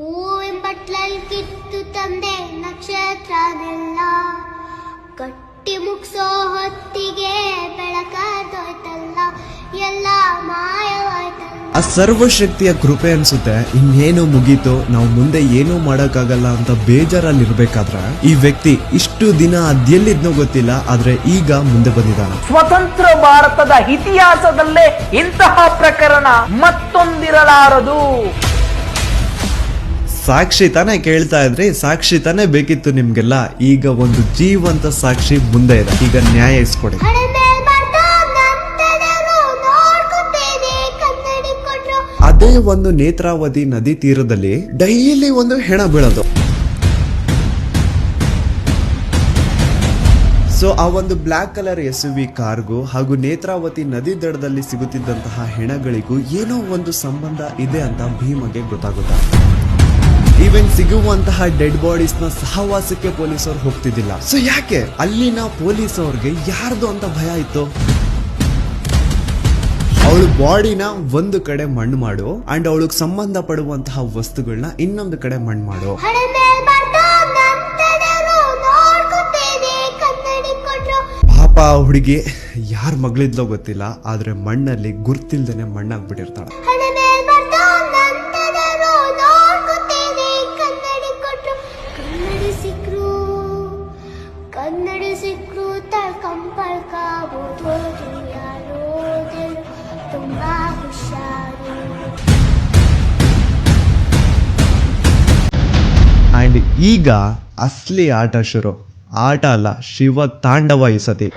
ಹೂವಿನ ಬಟ್ಲಲ್ಲಿ ಕಿತ್ತು ತಂದೆ ನಕ್ಷತ್ರನೆಲ್ಲ ಕಟ್ಟಿ ಮುಗಿಸೋ ಹೊತ್ತಿಗೆ ಬೆಳಕಾದೋಯ್ತಲ್ಲ ಎಲ್ಲ ಮಾಯವಾಯ್ತಲ್ಲ. ಆ ಸರ್ವಶಕ್ತಿಯ ಕೃಪೆ ಅನ್ಸುತ್ತೆ ಇನ್ನೇನು ಮುಗೀತು ನಾವು ಮುಂದೆ ಏನು ಮಾಡಕ್ಕಾಗಲ್ಲ ಅಂತ ಬೇಜಾರಲ್ಲಿ ಇರ್ಬೇಕಾದ್ರೆ ಈ ವ್ಯಕ್ತಿ ಇಷ್ಟು ದಿನ ಅದೆಲ್ಲಿದ್ನೋ ಗೊತ್ತಿಲ್ಲ ಆದ್ರೆ ಈಗ ಮುಂದೆ ಬಂದಿದ್ದಾನೆ. ಸ್ವತಂತ್ರ ಭಾರತದ ಇತಿಹಾಸದಲ್ಲೇ ಇಂತಹ ಪ್ರಕರಣ ಮತ್ತೊಂದಿರಲಾರದು. ಸಾಕ್ಷಿ ತಾನೇ ಕೇಳ್ತಾ ಇದ್ರಿ ಸಾಕ್ಷಿ ತಾನೇ ಬೇಕಿತ್ತು ನಿಮ್ಗೆಲ್ಲ. ಈಗ ಒಂದು ಜೀವಂತ ಸಾಕ್ಷಿ ಮುಂದೆ ಇದೆ. ಈಗ ನ್ಯಾಯ ಇಸ್ಕೊಡಿ. ಅದೇ ಒಂದು ನೇತ್ರಾವತಿ ನದಿ ತೀರದಲ್ಲಿ ಡೈಲಿ ಒಂದು ಹೆಣ ಬೀಳೋದು. ಸೊ ಆ ಒಂದು ಬ್ಲ್ಯಾಕ್ ಕಲರ್ ಎಸ್ ವಿ ಕಾರ್ಗೂ ಹಾಗೂ ನೇತ್ರಾವತಿ ನದಿ ದಡದಲ್ಲಿ ಸಿಗುತ್ತಿದ್ದಂತಹ ಹೆಣಗಳಿಗೂ ಏನೋ ಒಂದು ಸಂಬಂಧ ಇದೆ ಅಂತ ಭೀಮಗೆ ಗೊತ್ತಾಗುತ್ತೆ? ಈವನ್ ಸಿಗುವಂತಹ ಡೆಡ್ ಬಾಡೀಸ್ನ ಸಹವಾಸಕ್ಕೆ ಪೊಲೀಸರು ಹೋಗ್ತಿದ್ದಿಲ್ಲ. ಸೊ ಯಾಕೆ ಅಲ್ಲಿನ ಪೊಲೀಸ್ ಅವ್ರಿಗೆ ಯಾರ್ದು ಅಂತ ಭಯ ಇತ್ತು? ಅವಳು ಬಾಡಿನ ಒಂದು ಕಡೆ ಮಣ್ಣು ಮಾಡು ಅಂಡ್ ಅವಳಿಗೆ ಸಂಬಂಧ ಪಡುವಂತಹ ವಸ್ತುಗಳನ್ನ ಇನ್ನೊಂದು ಕಡೆ ಮಣ್ಣು ಮಾಡು. ಪಾಪ ಆ ಹುಡುಗಿ ಯಾರ ಮಗಳಿದ್ಲೋ ಗೊತ್ತಿಲ್ಲ ಆದ್ರೆ ಮಣ್ಣಲ್ಲಿ ಗುರ್ತಿಲ್ದೇನೆ ಮಣ್ಣಾಗ್ಬಿಟ್ಟಿರ್ತಾಳೆ. ಅಂಡ್ ಈಗ ಅಸ್ಲಿ ಆಟ ಶುರು. ಆಟ ಅಲ್ಲ ಶಿವ ತಾಂಡವ ಈ ಸತಿ